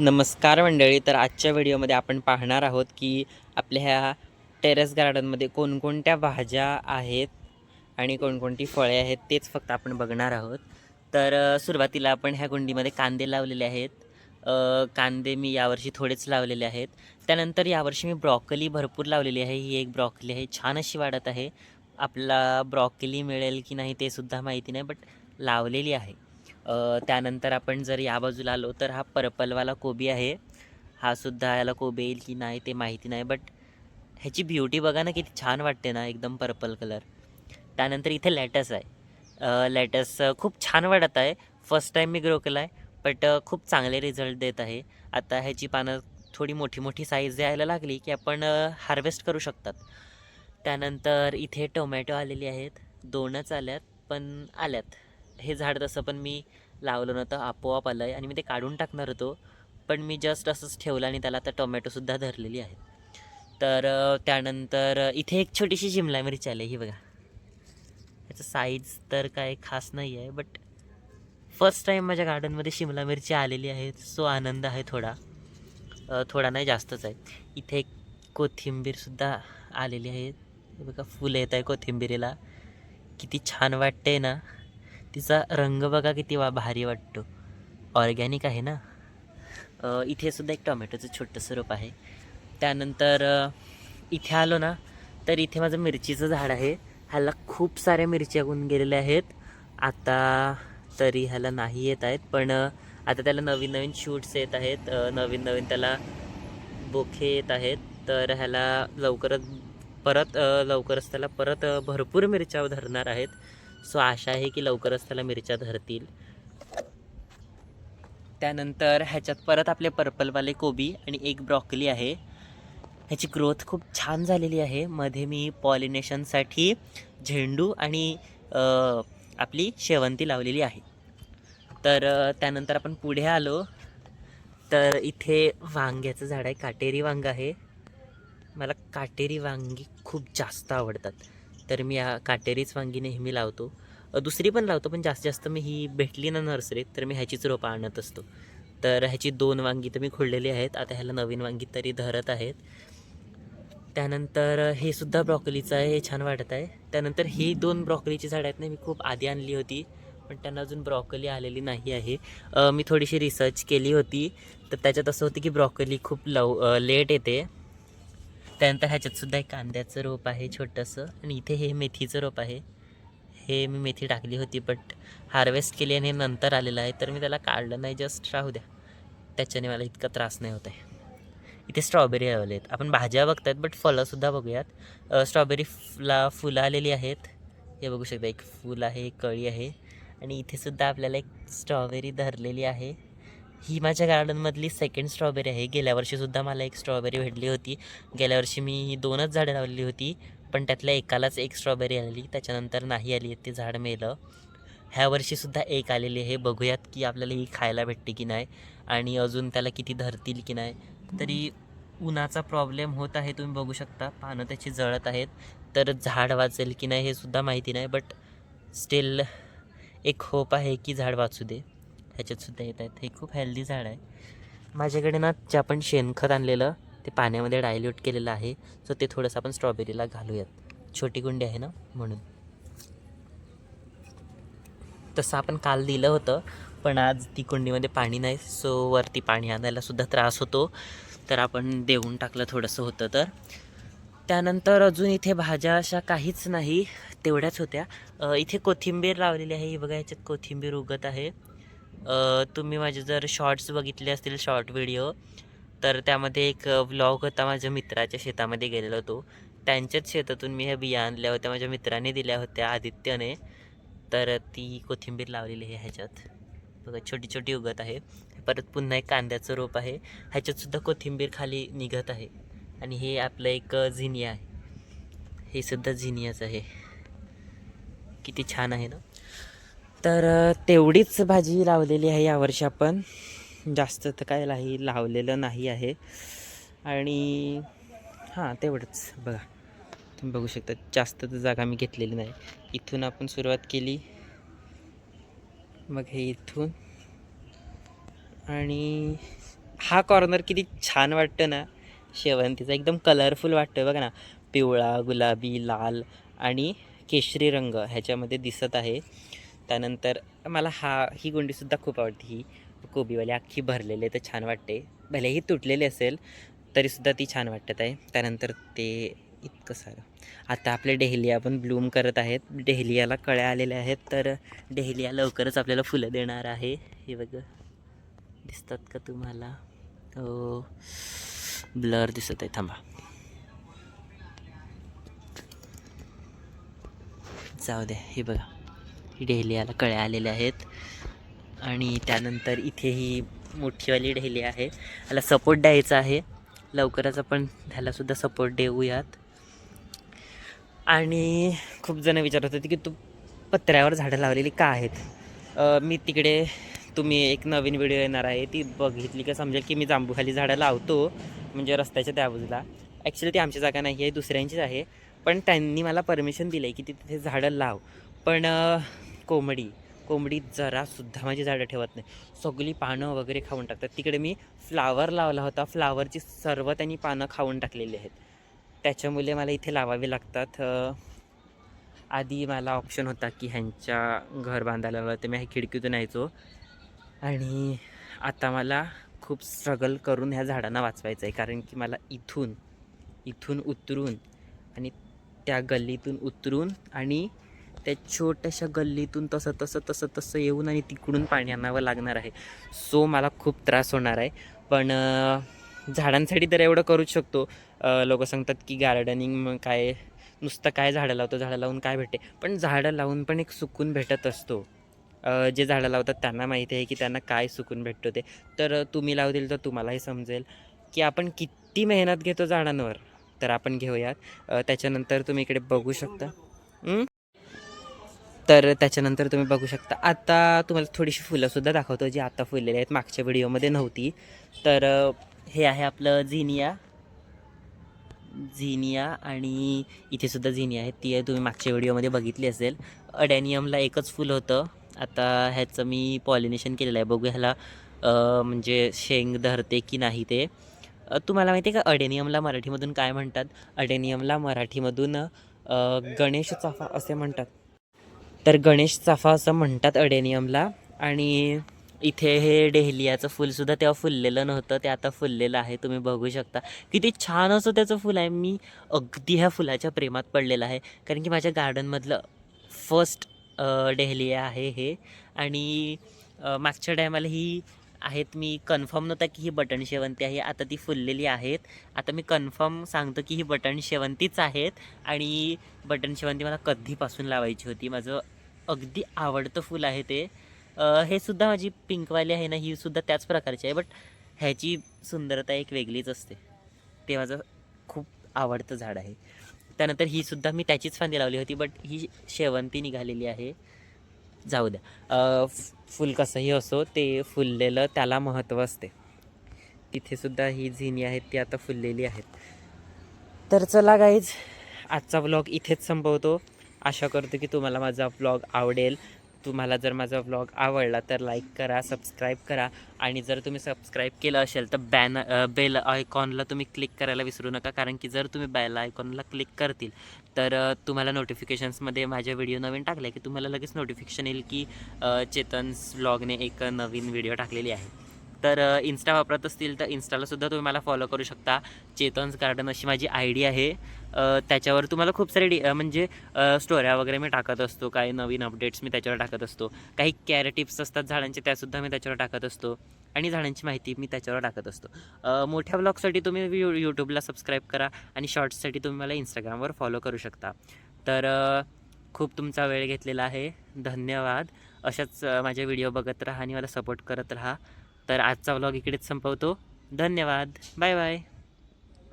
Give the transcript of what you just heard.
नमस्कार मंडळी तर आजच्या व्हिडिओमध्ये आपण पाहणार आहोत की आपल्या ह्या टेरेस गार्डनमध्ये कोणकोणत्या भाज्या आहेत आणि कोणकोणती फळे आहेत तेच फक्त आपण बघणार आहोत. तर सुरुवातीला आपण ह्या कुंडीमध्ये कांदे लावलेले आहेत. कांदे मी यावर्षी थोडेच लावलेले आहेत. त्यानंतर यावर्षी मी ब्रॉकली भरपूर लावलेली आहे. ही एक ब्रॉकली आहे. छान अशी वाढत आहे. आपला ब्रॉकली मिळेल की नाही ते सुद्धा माहिती नाही बट लावलेली आहे. त्यानंतर आपण जर या बाजूला आलो तर हा पर्पलवाला कोबी आहे. हा सुद्धा याला कोबी येईल की नाही ते माहिती नाही बट ह्याची ब्युटी बघा ना किती छान वाटते ना एकदम पर्पल कलर त्यानंतर इथे लॅटस आहे. लॅटस खूप छान वाटत आहे. फर्स्ट टाईम मी ग्रो केला आहे बट खूप चांगले रिझल्ट देत आहे. आता ह्याची पानं थोडी मोठी मोठी साईज यायला लागली की आपण हार्वेस्ट करू शकतात. त्यानंतर इथे टोमॅटो आलेली आहेत. दोनच आल्यात पण आल्यात. हे झाड तसं पण मी लावलं नव्हतं आपोआप आलं आहे आणि मी ते काढून टाकणार होतो. पण मी जस्ट असंच ठेवलं आणि त्याला आता टोमॅटोसुद्धा धरलेली आहेत तर त्यानंतर इथे एक छोटीशी शिमला मिरची आली ही बघा. याचं साईज तर काय खास नाही आहे बट फर्स्ट टाईम माझ्या गार्डनमध्ये शिमला मिरची आलेली आहे. सो आनंद आहे थोडा. थोडा नाही जास्तच आहे. इथे एक कोथिंबीरसुद्धा आलेली आहे. बघा फुलं येत आहे कोथिंबीरीला. किती छान वाटते ना. तिचा रंग बघा किती वा भारी वाटतो. ऑर्गॅनिक आहे ना? इथे सुद्धा एक टोमॅटोचं छोटंसं रोप आहे. त्यानंतर इथे आलो ना तर इथे माझं मिरचीचं झाड आहे. ह्याला खूप साऱ्या मिरच्या होऊन गेलेल्या आहेत. आता तरी ह्याला नाही येत आहेत पण आता त्याला नवीन नवीन शूट्स येत आहेत. नवीन नवीन त्याला बोखे येत आहेत. तर ह्याला लवकरच परत लवकरच त्याला परत भरपूर मिरच्या धरणार आहेत. सो आशा आहे की लवकरच त्याला मिरच्या धरतील. त्यानंतर ह्याच्यात परत आपले पर्पलवाले कोबी आणि एक ब्रॉकली आहे. ह्याची ग्रोथ खूप छान झालेली आहे. मध्ये मी पॉलिनेशनसाठी झेंडू आणि आपली शेवंती लावलेली आहे. तर त्यानंतर आपण पुढे आलो. तर इथे वांग्याचं झाड आहे. काटेरी वांग आहे. मला काटेरी वांगी खूप जास्त आवडतात. तर मी या काटेरीच वांगी नेहमी लावतो. दुसरी पण लावतो पण जास्तीत जास्त मी ही भेटली ना नर्सरीत तर मी ह्याचीच रोपं आणत असतो. तर ह्याची दोन वांगी तर मी खोडलेली आहेत आता ह्याला नवीन वांगी तरी धरत आहेत. त्यानंतर हे सुद्धा ब्रॉकलीचं आहे हे छान वाटत आहे. त्यानंतर ही दोन ब्रॉकलीची झाडं आहेत ना मी खूप आधी आणली होती पण त्यांना अजून ब्रॉकली आलेली नाही आहे. मी थोडीशी रिसर्च केली होती तर त्याच्यात असं होतं की ब्रॉकली खूप लव लेट येते. त्यानंतर ह्याच्यातसुद्धा एक कांद्याचं रोप आहे छोटंसं. आणि इथे हे मेथीचं रोप आहे. हे मी मेथी टाकली होती बट हार्वेस्ट केली आणि हे नंतर आलेलं आहे. तर मी त्याला काढलं नाही जस्ट राहू द्या. त्याच्याने मला इतका त्रास नाही होत आहे. इथे स्ट्रॉबेरी लावले आहेत. आपण भाज्या बघतायत बट फळंसुद्धा बघूयात. स्ट्रॉबेरी फुला फुलं आलेली आहेत. हे बघू शकता एक फूल आहे एक कळी आहे. आणि इथेसुद्धा आपल्याला एक स्ट्रॉबेरी धरलेली आहे. ही माझ्या गार्डनमधली सेकंड स्ट्रॉबेरी आहे. गेल्या वर्षीसुद्धा मला एक स्ट्रॉबेरी भेटली होती. गेल्या वर्षी मी ही दोनच झाडं लावलेली होती पण त्यातल्या एकालाच एक स्ट्रॉबेरी आलेली त्याच्यानंतर नाही आली ते झाड मेलं. ह्या वर्षीसुद्धा एक आलेली आहे. बघूयात की आपल्याला ही खायला भेटते की नाही आणि अजून त्याला किती धरतील की नाही. तरी उन्हाचा प्रॉब्लेम होत आहे तुम्ही बघू शकता. पानं त्याची जळत आहेत. तर झाड वाचेल की नाही हे सुद्धा माहिती नाही बट स्टील एक होप आहे की झाड वाचू दे. ह्याच्यातसुद्धा येत आहेत. हे खूप हेल्दी झाड आहे. माझ्याकडे ना जे आपण शेणखत आणलेलं ते पाण्यामध्ये डायल्यूट केलेलं आहे. सो ते थोडंसं आपण स्ट्रॉबेरीला घालूयात. छोटी कुंडी आहे ना म्हणून. तसं आपण काल दिलं होतं पण आज ती कुंडीमध्ये पाणी नाही. सो वरती पाणी आणायला सुद्धा त्रास होतो. तर आपण देऊन टाकलं थोडंसं होतं तर. त्यानंतर अजून इथे भाज्या अशा काहीच नाही. तेवढ्याच होत्या. इथे कोथिंबीर लावलेली आहे. ही बघा ह्याच्यात कोथिंबीर उगत आहे. तुम्ही माझे जर शॉर्ट्स बघितले असतील शॉर्ट व्हिडिओ तर त्यामध्ये एक व्लॉग होता माझ्या मित्राच्या शेतामध्ये गेलेला होतो. त्यांच्याच शेतातून मी ह्या बिया आणल्या होत्या माझ्या मित्राने दिल्या होत्या आदित्यने. तर ती कोथिंबीर लावलेली आहे ह्याच्यात. बघा छोटी छोटी उगत आहे. परत पुन्हा एक कांद्याचं रोप आहे. ह्याच्यातसुद्धा कोथिंबीर खाली निघत आहे. आणि हे आपलं एक झिनिया आहे. हे सुद्धा झिनियाच आहे. किती छान आहे ना? तर तेवढीच भाजी लावलेली आहे यावर्षी आपण. जास्त तर काय लाही लावलेलं नाही आहे. आणि हां तेवढंच. बघा तुम्ही बघू शकता जास्त तर जागा मी घेतलेली नाही. इथून आपण सुरुवात केली. मग हे इथून. आणि हा कॉर्नर किती छान वाटतं ना. शेवंतीचा एकदम कलरफुल वाटतं बघा ना. पिवळा गुलाबी लाल आणि केशरी रंग ह्याच्यामध्ये दिसत आहे. त्यानंतर मला हा ही गुंडीसुद्धा खूप आवडते. ही कोबीवाली अख्खी भरलेली तर छान वाटते. भलेही तुटलेली असेल तरीसुद्धा ती छान वाटत आहे. त्यानंतर ते इतकं सारं. आता आपले डेहलिया पण ब्लूम करत आहेत. डेहलियाला कळ्या आलेल्या आहेत तर डेहलिया लवकरच आपल्याला फुलं देणार आहे. हे बघ दिसतात का तुम्हाला? हो. ब्लर दिसत आहे थांबा. जाऊ द्या हे बघा. ढेल्याला कळ्या आलेल्या आहेत. आणि त्यानंतर इथे ही मोठीवाली ढेली आहे. याला सपोर्ट द्यायचा आहे. लवकरच आपण ह्यालासुद्धा सपोर्ट देऊयात. आणि खूप जण विचारत होते की तू पत्र्यावर झाडं लावलेली का आहेत? मी तिकडे तुम्ही एक नवीन व्हिडिओ येणार आहे ती बघितली का समजेल की मी जांभूखाली झाडं लावतो म्हणजे रस्त्याच्या त्या बाजूला. ॲक्च्युली ती आमची जागा नाही आहे दुसऱ्यांचीच आहे. पण त्यांनी मला परमिशन दिलं आहे की ती तिथे झाडं लाव. पण कोंबडी. कोंबडी जरासुद्धा माझी झाडं ठेवत नाही. सगळी पानं वगैरे खाऊन टाकतात. तिकडे मी फ्लावर लावला होता. फ्लावरची सर्व त्यांनी पानं खाऊन टाकलेली आहेत. त्याच्यामुळे मला इथे लावावे लागतात. आधी मला ऑप्शन होता की ह्यांच्या घर बांधायला लावलं. तर मी ह्या खिडकीतून यायचो. आणि आता मला खूप स्ट्रगल करून ह्या झाडांना वाचवायचं आहे. कारण की मला इथून इथून उतरून आणि त्या गल्लीतून उतरून आणि त्या छोट्याशा गल्लीतून तसं तसं तसं तसं येऊन आणि तिकडून पाणी आणावं लागणार आहे. सो मला खूप त्रास होणार आहे. पण झाडांसाठी तर एवढं करूच शकतो. लोक सांगतात की गार्डनिंग काय नुसतं काय झाडं लावतो झाडं लावून काय भेटते? पण झाडं लावून पण एक सुकून भेटत असतो. जे झाडं लावतात त्यांना माहिती आहे की त्यांना काय सुकून भेटतो ते. तर तुम्ही लावतील तर तुम्हालाही समजेल की आपण किती मेहनत घेतो झाडांवर. तर आपण घेऊयात. त्याच्यानंतर तुम्ही इकडे बघू शकता. हं? तर त्याच्यानंतर तुम्ही बघू शकता. आता तुम्हाला थोडीशी फुलंसुद्धा दाखवतो जी आता फुललेली आहेत. मागच्या व्हिडिओमध्ये नव्हती. तर हे आहे आपलं झिनिया. झिनिया आणि इथेसुद्धा झिनिया आहे ती तुम्ही मागच्या व्हिडिओमध्ये बघितली असेल. अडॅनियमला एकच फुल होतं. आता ह्याचं मी पॉलिनेशन केलेलं आहे. बघू ह्याला म्हणजे शेंग धरते की नाही ते. तुम्हाला माहिती आहे का अडेनियमला मराठीमधून काय म्हणतात? अडेनियमला मराठीमधून गणेश चाफा असे म्हणतात. तर गणेश चाफा असं म्हणतात अडेनियमला. आणि इथे हे डेहलियाचं फुलसुद्धा तेव्हा फुललेलं नव्हतं ते आता फुललेलं आहे तुम्ही बघू शकता. किती छान असं त्याचं फुल आहे. मी अगदी ह्या फुलाच्या प्रेमात पडलेलं आहे. कारण की माझ्या गार्डनमधलं फर्स्ट डेहलिया आहे हे. आणि मागच्या टायमाला ही आहेत मी कन्फर्म नव्हता की ही बटन शेवंती आहे. आता ती फुललेली आहेत. आता मी कन्फर्म सांगतो की ही बटन शेवंतीच आहेत आणि बटन शेवंती मला कधीपासून लावायची होती. माझं अगदी आवडतं फूल आहे ते. हे सुद्धा माझी पिंकवाली आहे ना ही सुद्धा त्याच प्रकारची आहे बट ह्याची सुंदरता एक वेगळीच असते. ते माझं खूप आवडतं झाड आहे. त्यानंतर ही सुद्धा मी त्याचीच फांदी लावली होती बट ही शेवंती निघालेली आहे. जाऊ द्या. फ- फुल कसंही असो ते फुललेलं त्याला महत्त्व असते. तिथेसुद्धा ही झिनी आहेत ती आता फुललेली आहेत. तर चला गाईज आजचा ब्लॉग इथेच संपवतो. आशा करतो की तुम्हाला माझा व्लॉग आवडेल. तुम्हाला जर माझा व्लॉग आवडला तर लाईक करा सबस्क्राईब करा. आणि जर तुम्ही सबस्क्राईब केलं असेल तर बॅन बेल आयकॉनला तुम्ही क्लिक करायला विसरू नका. कारण की जर तुम्ही बेल आयकॉनला क्लिक करतील तर तुम्हाला नोटिफिकेशन्समध्ये माझ्या व्हिडिओ नवीन टाकले की तुम्हाला लगेच नोटिफिकेशन येईल की चेतन्स व्लॉगने एक नवीन व्हिडिओ टाकलेली आहे. तर इन्स्टा वापरत असतील तर इन्स्टालासुद्धा तुम्ही मला फॉलो करू शकता. चेतन्स गार्डन अशी माझी आय डी आहे. त्याच्यावर तुम्हाला खूप सारे डी म्हणजे स्टोऱ्या वगैरे मी टाकत असतो. काही नवीन अपडेट्स मी त्याच्यावर टाकत असतो. काही कॅर टिप्स असतात झाडांचे त्यासुद्धा मी त्याच्यावर टाकत असतो. आणि झाडांची माहिती मी त्याच्यावर टाकत असतो. मोठ्या ब्लॉगसाठी तुम्ही यू यूट्यूबला सबस्क्राईब करा आणि शॉर्ट्ससाठी तुम्ही मला इंस्टाग्रामवर फॉलो करू शकता. तर खूप तुमचा वेळ घेतलेला आहे. धन्यवाद. अशाच माझे व्हिडिओ बघत राहा आणि मला सपोर्ट करत राहा. तर आजचा व्लॉग इकडेच संपवतो. धन्यवाद. Bye bye